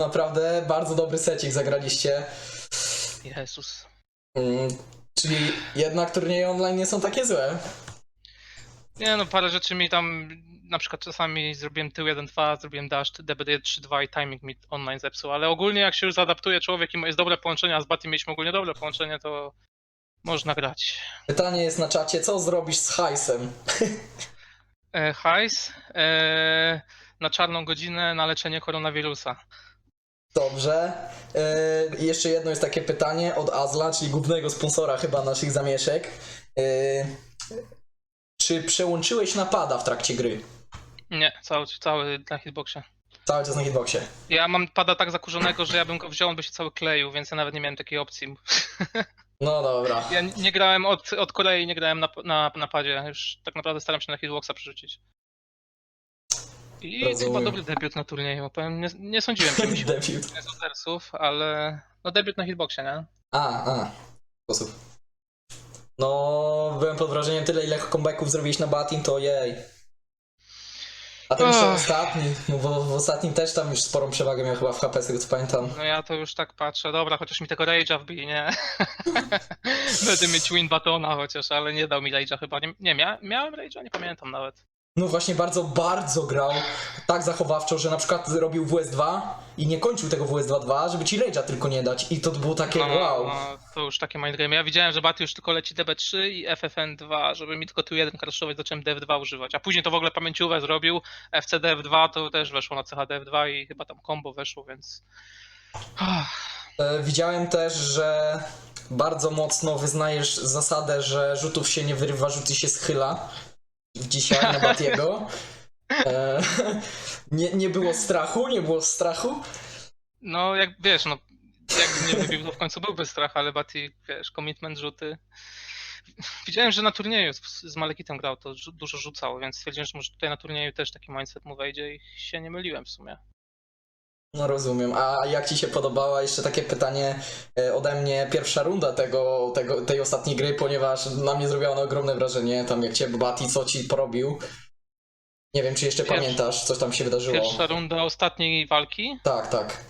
Naprawdę bardzo dobry secik zagraliście. Jezus. Mm, czyli jednak turnieje online nie są takie złe. Nie no, parę rzeczy mi tam, na przykład czasami zrobiłem tył 1-2, zrobiłem dash, DBD 3-2 i timing mi online zepsuł, ale ogólnie jak się już zaadaptuje człowiek i jest dobre połączenie, a z Batim mieliśmy ogólnie dobre połączenie, to można grać. Pytanie jest na czacie, co zrobisz z hajsem? E, hajs e, na czarną godzinę na leczenie koronawirusa. Dobrze. Yy, jeszcze jedno jest takie pytanie od Azla, czyli głównego sponsora chyba naszych zamieszek. Yy, czy przełączyłeś napada w trakcie gry? Nie, cały, cały na hitboxie. Cały czas na hitboxie. Ja mam pada tak zakurzonego, że ja bym go wziął, on by się cały kleił, więc ja nawet nie miałem takiej opcji. No dobra. Ja nie grałem od, od Korei, nie grałem na, na napadzie. Już tak naprawdę staram się na hitboxa przerzucić. I Rozumiem. chyba dobry debiut na turnieju. bo Powiem, nie, nie sądziłem, że mi się Debiut. z Ozersów, ale no debiut na hitboxie, nie? A, a. Sposób. No, byłem pod wrażeniem tyle, ile comebacków zrobiłeś na Batin, to jej. A ten jeszcze Ach. ostatni, no bo w ostatnim też tam już sporą przewagę miał chyba w HP, z tego co pamiętam. No ja to już tak patrzę, dobra, chociaż mi tego Rage'a wbij, nie? Będę mieć win batona chociaż, ale nie dał mi Rage'a chyba. Nie, nie mia, miałem Rage'a? Nie pamiętam nawet. No właśnie bardzo, bardzo grał tak zachowawczo, że na przykład robił WS2 i nie kończył tego WS2-2, żeby ci rage'a tylko nie dać. I to było takie No, wow. no, to już takie mindgame. Ja widziałem, że Baty już tylko leci DB3 i FFN2, żeby mi tylko tu jeden crashować, zacząłem DF2 używać. A później to w ogóle pamięciówę zrobił, FCDF2 to też weszło na CHDF2 i chyba tam combo weszło, więc... E, Widziałem też, że bardzo mocno wyznajesz zasadę, że rzutów się nie wyrywa, rzuty się schyla. Dzisiaj na Batiego. E, nie, nie było strachu, nie było strachu. No jak wiesz, no jakbym nie wybił, to w końcu byłby strach, ale Baty, wiesz, commitment, rzuty. Widziałem, że na turnieju z, z Malekitem grał, to rzu- dużo rzucał, więc stwierdziłem, że może tutaj na turnieju też taki mindset mu wejdzie i się nie myliłem w sumie. No rozumiem. A jak ci się podobała? Jeszcze takie pytanie e, ode mnie. Pierwsza runda tego, tego, tej ostatniej gry, ponieważ na mnie zrobiła ona ogromne wrażenie. Tam jak cię Bati, co ci porobił. Nie wiem, czy jeszcze Pierwsza- pamiętasz, coś tam się wydarzyło. Pierwsza runda ostatniej walki, Tak, tak.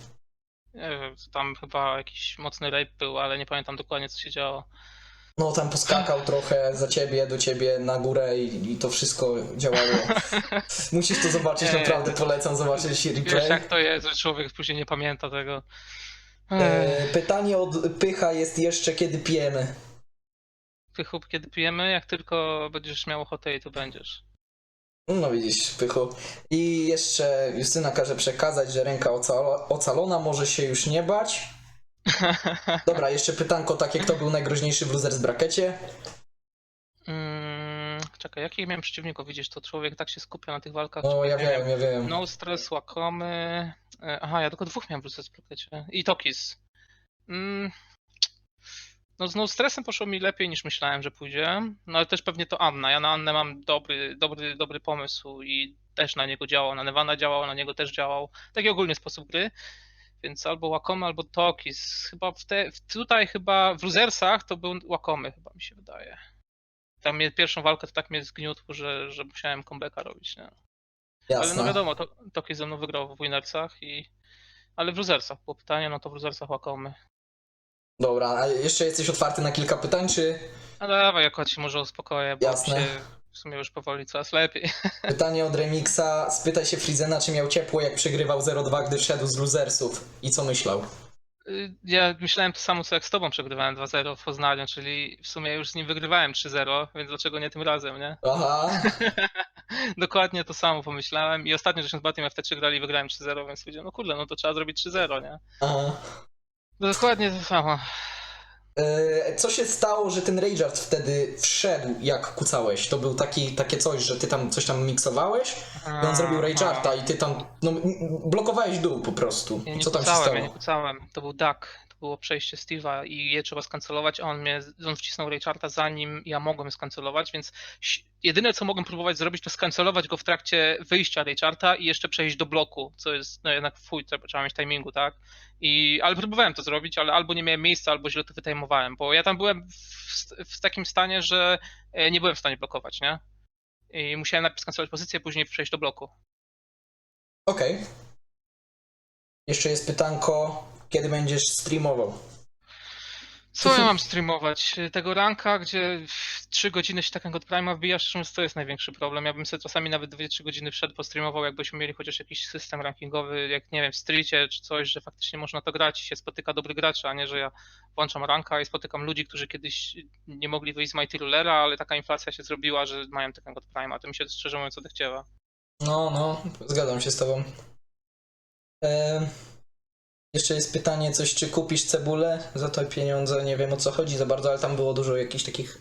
nie wiem, tam chyba jakiś mocny rape był, ale nie pamiętam dokładnie co się działo. No tam poskakał trochę za ciebie, do ciebie na górę i, i to wszystko działało. Musisz to zobaczyć, Nie, naprawdę polecam zobaczyć Wiesz replay. jak to jest, że człowiek później nie pamięta tego. E, pytanie od Pycha jest jeszcze, kiedy pijemy. Pychub, kiedy pijemy, jak tylko będziesz miał ochotę i tu będziesz. No widzisz, Pychu. I jeszcze Justyna każe przekazać, że ręka ocalo- ocalona może się już nie bać. Dobra, jeszcze pytanko takie, kto był najgroźniejszy w Losers Brackecie? Mm, czekaj, jakich miałem przeciwników? Widzisz, to człowiek tak się skupia na tych walkach. No ja wiem. ja wiem. No Stress, Łakomy. e, Aha, ja tylko dwóch miałem w Luces Plakecie. I Tokis. Mm. No z No Stressem poszło mi lepiej niż myślałem, że pójdzie. No ale też pewnie to Anna. Ja na Annę mam dobry, dobry, dobry pomysł i też na niego działał. Na Nevana działał, na niego też działał. Taki ogólny sposób gry. Więc albo Łakomy, albo Tokis. Chyba w te, tutaj chyba w Losersach to był Łakomy, chyba mi się wydaje. Tam mnie, pierwszą walkę to tak mnie zgniótł, że, że musiałem comebacka robić, nie? Ale no Jasne. wiadomo, to, Toki ze mną wygrał w Winersach i... Ale w Losersach było pytanie, no to w Losersach łakomy. Dobra, a jeszcze jesteś otwarty na kilka pytań, czy A dawaj, jako ci może uspokoję, bo Jasne. się w sumie już powoli coraz lepiej. pytanie od Remixa? Spytaj się Frizena, czy miał ciepło, jak przegrywał 0-2, gdy wszedł z Losersów i co myślał? Y, Ja myślałem to samo, co jak z tobą przegrywałem 2-0 w Poznaniu, czyli w sumie już z nim wygrywałem 3-0, więc dlaczego nie tym razem, nie? Aha, Dokładnie to samo pomyślałem i ostatnio żeśmy z Batiem FT3 grali i wygrałem 3-0, więc powiedziałem, no kurde, no to trzeba zrobić 3-0, nie? aha. Dokładnie to samo. E, Co się stało, że ten Ragehard wtedy wszedł, jak kucałeś? To był taki, takie coś, że ty tam coś tam miksowałeś i on zrobił Rageharda i ty tam no, blokowałeś dół po prostu. Ja nie Co tam się kucałem, stało? ja nie kucałem. To był duck. Było przejście Steve'a i je trzeba skancelować, a on mnie, on wcisnął Raycharta zanim ja mogłem skancelować, więc jedyne co mogłem próbować zrobić to skancelować go w trakcie wyjścia Raycharta i jeszcze przejść do bloku, co jest no jednak fuj, trzeba, mieć timingu, tak? I, ale próbowałem to zrobić, ale albo nie miałem miejsca, albo źle to wytajmowałem, bo ja tam byłem w, w takim stanie, że e, nie byłem w stanie blokować, nie? I musiałem najpierw skancelować pozycję, później przejść do bloku. Okej. Jeszcze jest pytanko, kiedy będziesz streamował? Co ja mam streamować? Tego ranka, gdzie w 3 godziny się takiego Prima wbijasz, szczerze mówiąc, to jest największy problem. Ja bym sobie czasami nawet 2-3 godziny wszedł, postreamował, jakbyśmy mieli chociaż jakiś system rankingowy, jak nie wiem, w streetie czy coś, że faktycznie można to grać i się spotyka dobrych graczy, a nie, że ja włączam ranka i spotykam ludzi, którzy kiedyś nie mogli wyjść z Mighty Rulera, ale taka inflacja się zrobiła, że mają takiego Prima. To mi się szczerze mówiąc odechciewa. No, no, zgadzam się z tobą. Em, jeszcze jest pytanie coś, czy kupisz cebulę za to pieniądze? Nie wiem o co chodzi za bardzo, ale tam było dużo jakichś takich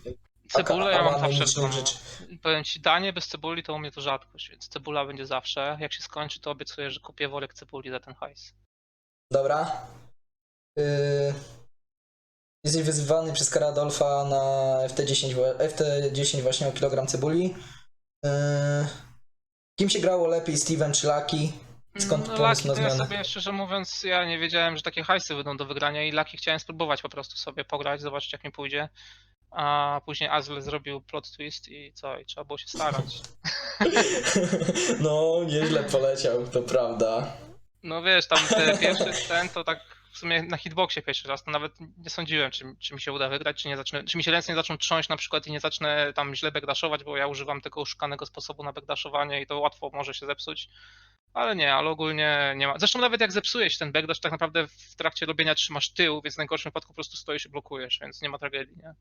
Cebulę ja mam zawsze rzeczy. Powiem ci, danie bez cebuli to u mnie to rzadkość, więc cebula będzie zawsze. Jak się skończy, to obiecuję, że kupię worek cebuli za ten hajs. Dobra. Y, Jesteś wyzywany przez Karadolfa na FT10, wa- FT10 właśnie o kilogram cebuli. Y, Kim się grało lepiej, Steven czy Lucky? Skąd no, pomysł Lucky na to ja zmianę? sobie, szczerze mówiąc, ja nie wiedziałem, że takie hajsy będą do wygrania i Lucky chciałem spróbować po prostu sobie pograć, zobaczyć jak mi pójdzie. A później Azle zrobił plot twist i co, i trzeba było się starać. No, nieźle poleciał, to prawda. No wiesz, tam te pierwszy ten to tak w sumie na hitboxie pierwszy raz, to nawet nie sądziłem, czy, czy mi się uda wygrać, czy nie zacznę, czy mi się ręce nie zaczną trząść na przykład i nie zacznę tam źle backdashować, bo ja używam tego oszukanego sposobu na backdashowanie i to łatwo może się zepsuć. Ale nie, ale ogólnie nie ma. Zresztą nawet jak zepsuje się ten backdash, tak naprawdę w trakcie robienia trzymasz tył, więc w najgorszym wypadku po prostu stoisz i blokujesz, więc nie ma tragedii, nie?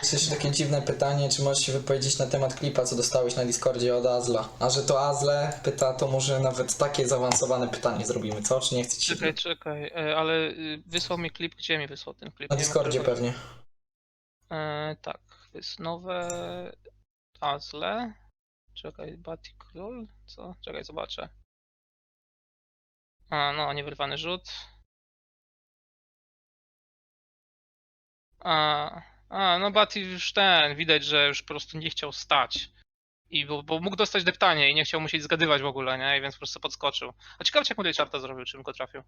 Jest jeszcze takie dziwne pytanie, czy możesz się wypowiedzieć na temat klipa, co dostałeś na Discordzie od Azla? A że to Azle pyta, to może nawet takie zaawansowane pytanie zrobimy, co? Czy nie chce ci się? Czekaj, czekaj, e, ale y, wysłał mi klip, gdzie mi wysłał ten klip? Na Nie wiem, Discordzie którego- pewnie. E, tak, jest nowe Azle. Czekaj, Batik Król? Co? Czekaj, zobaczę. A, no, niewyrwany rzut. A, a no Bati już ten, widać, że już po prostu nie chciał stać. I bo, bo mógł dostać deptanie i nie chciał musieć zgadywać w ogóle, nie? I więc po prostu podskoczył. A ciekawe, jak mu Richarda zrobił, czym go trafił.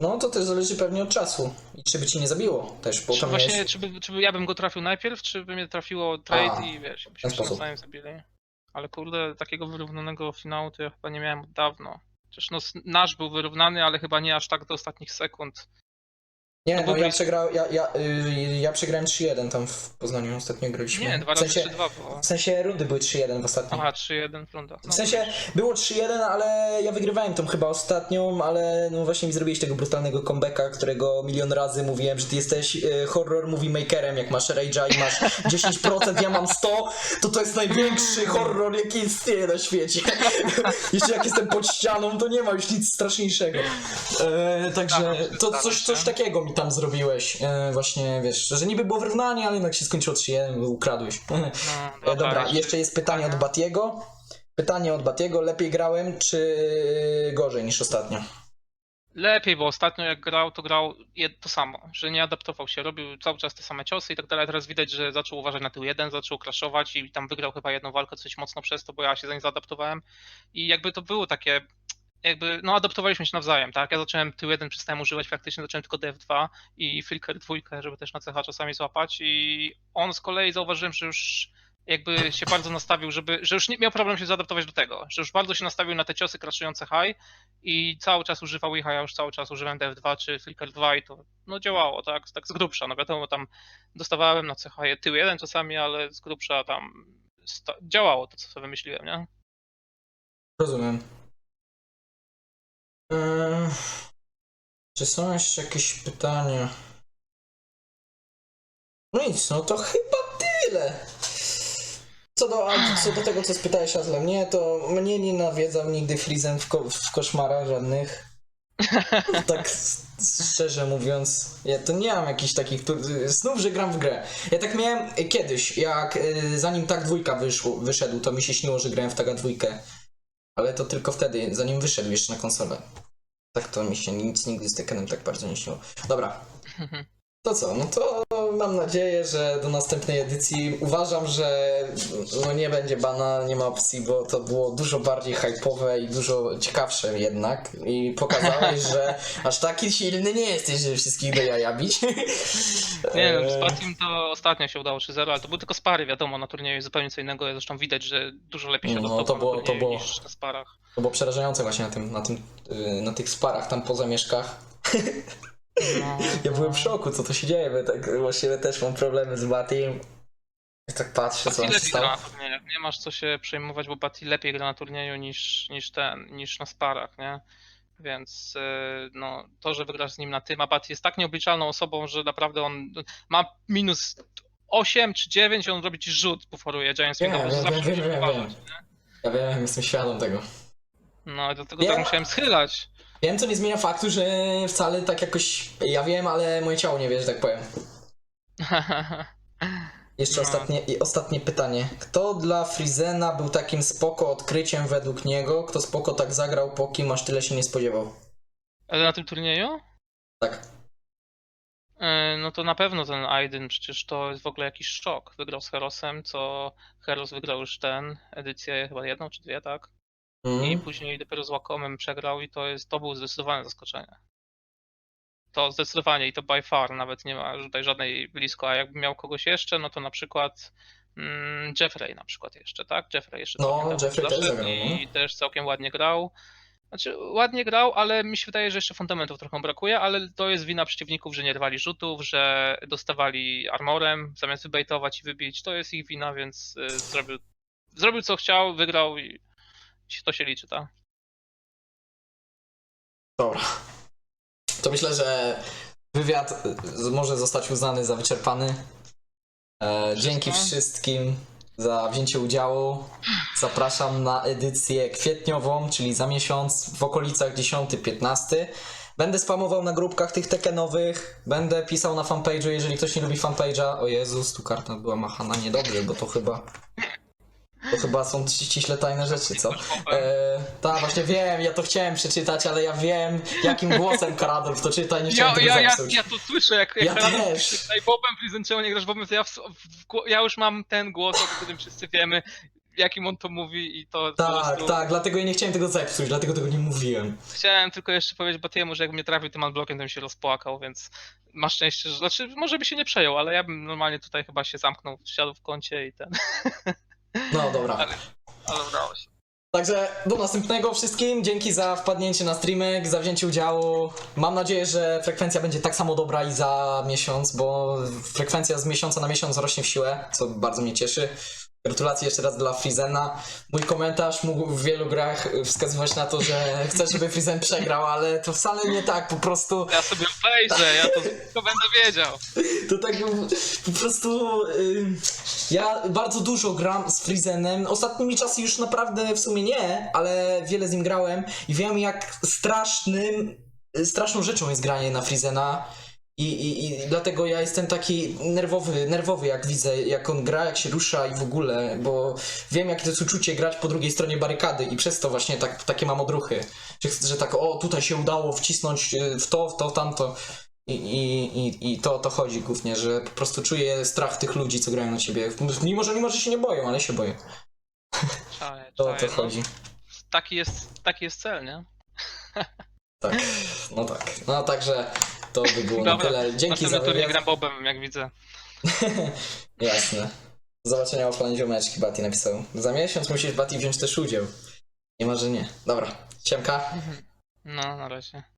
No to też zależy pewnie od czasu. I czy by ci nie zabiło też, bo Czy tam właśnie, jest... czy, by, czy by ja bym go trafił najpierw, czy by mnie trafiło trade A, i wiesz, byśmy się nawzajem zabili. Ale kurde, takiego wyrównanego finału to ja chyba nie miałem od dawno. Chociaż no, nasz był wyrównany, ale chyba nie aż tak do ostatnich sekund. Nie, no był ja, przegrał, ja, ja, y, ja przegrałem 3-1 tam w Poznaniu ostatnio graliśmy. Nie, dwa w razy sensie, 3-2 było. w sensie rundy były 3-1 w ostatnim. Aha, 3-1 w rundach. No, W sensie było 3-1, ale ja wygrywałem tą chyba ostatnią, ale no właśnie mi zrobiłeś tego brutalnego comebacka, którego milion razy mówiłem, że ty jesteś e, horror movie makerem, jak masz Rage'a i masz 10%, ja mam 100, to to jest największy horror, jaki istnieje na świecie. Jeszcze jak jestem pod ścianą, to nie ma już nic straszniejszego. E, także to coś, coś takiego mi tam zrobiłeś, e, właśnie wiesz, że niby było wyrównanie, ale jednak się skończyło 3-1, bo ukradłeś. No, E, Dobra, jeszcze- jeszcze jest pytanie od Batiego. Pytanie od Batiego, lepiej grałem, czy gorzej niż ostatnio? Lepiej, bo ostatnio jak grał, to grał to samo, że nie adaptował się, robił cały czas te same ciosy i tak dalej. Teraz widać, że zaczął uważać na tył jeden, zaczął crashować i tam wygrał chyba jedną walkę coś mocno przez to, bo ja się za nie zaadaptowałem. I jakby to było takie, jakby, no adaptowaliśmy się nawzajem, tak? Ja zacząłem tył jeden, przestałem używać, faktycznie zacząłem tylko DF2 i Flicker dwójkę, żeby też na CH czasami złapać i on z kolei zauważyłem, że już jakby się bardzo nastawił, żeby, że już nie miał problem się zaadaptować do tego, że już bardzo się nastawił na te ciosy crashujące high i cały czas używał ich, a ja już cały czas używałem DF2 czy Flicker 2 i to no działało, tak, tak z grubsza, no wiadomo, tam dostawałem na CH tył jeden czasami, ale z grubsza tam działało to, co sobie wymyśliłem, nie? Rozumiem. Eee, czy są jeszcze jakieś pytania? No nic, no to chyba tyle. Co do, co do tego, co spytałeś Azle mnie, to mnie nie nawiedzał nigdy Freezen w, ko- w koszmarach żadnych. Tak szczerze mówiąc, ja to nie mam jakichś takich snów, że gram w grę. Ja tak miałem kiedyś, jak y, zanim tak dwójka wyszło, wyszedł, to mi się śniło, że grałem w taka dwójkę. Ale to tylko wtedy, zanim wyszedł jeszcze na konsolę. Tak to mi się nic nigdy z Tekkenem tak bardzo nie śniło. Dobra, To co, no to mam nadzieję, że do następnej edycji uważam, że no nie będzie bana, nie ma opcji, bo to było dużo bardziej hype'owe i dużo ciekawsze jednak i pokazałeś, że aż taki silny nie jesteś, żeby wszystkich do jaja bić. Nie wiem, z Batim to ostatnio się udało 3-0, ale to były tylko spary, wiadomo, na turnieju zupełnie co innego, zresztą widać, że dużo lepiej się No, to na było- to było- niż na sparach. To było przerażające właśnie na tym, na tym, yy, na tych sparach tam po zamieszkach. No, Ja byłem w szoku, co to się dzieje, bo tak właściwie też mam problemy z Batim. I tak patrzę, co Bati tam się lepiej gra stało. na turniejach, nie masz co się przejmować, bo Bati lepiej gra na turnieju niż, niż ten, niż na sparach, nie? Więc yy, no, to, że wygrasz z nim na tym, a Bati jest tak nieobliczalną osobą, że naprawdę on ma minus 8 czy 9 i on robi ci rzut, buforuje Giants Wiem, Win, po prostu wiem, zawsze wiem, musi wiem, uważać. wiem. Ja wiem, jestem świadom tego. No i dlatego Ja- tak musiałem schylać. Wiem, co nie zmienia faktu, że wcale tak jakoś. Ja wiem, ale moje ciało nie wie, że tak powiem. Jeszcze No. ostatnie, i ostatnie pytanie. Kto dla Frizena był takim spoko odkryciem według niego? Kto spoko tak zagrał, po kim aż tyle się nie spodziewał? Ale na tym turnieju? Tak. E, No to na pewno ten Aiden, przecież to jest w ogóle jakiś szok. Wygrał z Herosem, co Heros wygrał już ten, edycję chyba jedną czy dwie, tak? I Mhm. później dopiero z Łakomem przegrał i to jest, to było zdecydowane zaskoczenie. To zdecydowanie i to by far, nawet nie ma tutaj żadnej blisko, a jakbym miał kogoś jeszcze, no to na przykład mm, Jeffrey na przykład jeszcze, tak? Jeffrey jeszcze No, dawno Jeffrey też doszedł zagrał, no. i też całkiem ładnie grał. Znaczy ładnie grał, ale mi się wydaje, że jeszcze fundamentów trochę brakuje, ale to jest wina przeciwników, że nie rwali rzutów, że dostawali armorem zamiast wybejtować i wybić. To jest ich wina, więc y, zrobił, zrobił co chciał, wygrał i to się liczy, tak? Dobra. To myślę, że wywiad y, może zostać uznany za wyczerpany. E, dzięki wszystkim za wzięcie udziału. Zapraszam na edycję kwietniową, czyli za miesiąc w okolicach 10-15. Będę spamował na grupkach tych tekenowych, będę pisał na fanpage'u, jeżeli ktoś nie lubi fanpage'a. O Jezus, tu karta była machana niedobrze, bo to chyba... To chyba są ci- ściśle tajne rzeczy, co? E, tak, właśnie wiem, ja to chciałem przeczytać, ale ja wiem, jakim głosem Karadolf to czyta nie chciałem Ja, tego ja, ja, zepsuć. ja to słyszę, jak, jak Ja też. Daj Bobem, Frizen, czemu nie grasz Bobem, to ja, w, w, gło- ja już mam ten głos, o którym wszyscy wiemy, jakim on to mówi i to po Tak, prostu... tak, dlatego ja nie chciałem tego zepsuć, dlatego tego nie mówiłem. Chciałem tylko jeszcze powiedzieć Batiemu, że jak mnie trafił tym unblockiem, to bym się rozpłakał, więc masz szczęście, że... Znaczy, może by się nie przejął, ale ja bym normalnie tutaj chyba się zamknął, siadł w kącie i ten... No dobra. Ale- Ale udało się. Także do następnego wszystkim. Dzięki za wpadnięcie na streamek, za wzięcie udziału. Mam nadzieję, że frekwencja będzie tak samo dobra i za miesiąc, bo frekwencja z miesiąca na miesiąc rośnie w siłę, co bardzo mnie cieszy. Gratulacje jeszcze raz dla Frizena. Mój komentarz mógł w wielu grach wskazywać na to, że chcę, żeby Frizen przegrał, ale to wcale nie tak, po prostu Ja sobie obejrzę, ja to wszystko będę wiedział. To tak po prostu. ja bardzo dużo gram z Frizenem. Ostatnimi czasy już naprawdę w sumie nie, ale wiele z nim grałem i wiem jak strasznym, straszną rzeczą jest granie na Frizena. I, i, I dlatego ja jestem taki nerwowy, nerwowy jak widzę, jak on gra, jak się rusza i w ogóle, bo wiem jakie to jest uczucie grać po drugiej stronie barykady i przez to właśnie tak, takie mam odruchy. Że, że tak, o tutaj się udało wcisnąć y, w to, w to, w tamto. I, i, i, I to o to chodzi głównie, że po prostu czuję strach tych ludzi, co grają na ciebie. Mimo, że mimo, że się nie boją, ale się boję. Czaję, To o to chodzi. Taki jest, taki jest cel, nie? Tak, no tak. No także to by było na Dobra, tyle. Dzięki za Następny turniej wywiad. gram Bobem, jak widzę. Jasne. Do zobaczenia offline ziomeczki, Bati napisał. Za miesiąc musisz Bati wziąć też udział. Nie ma, że nie. Dobra, siemka. No, na razie.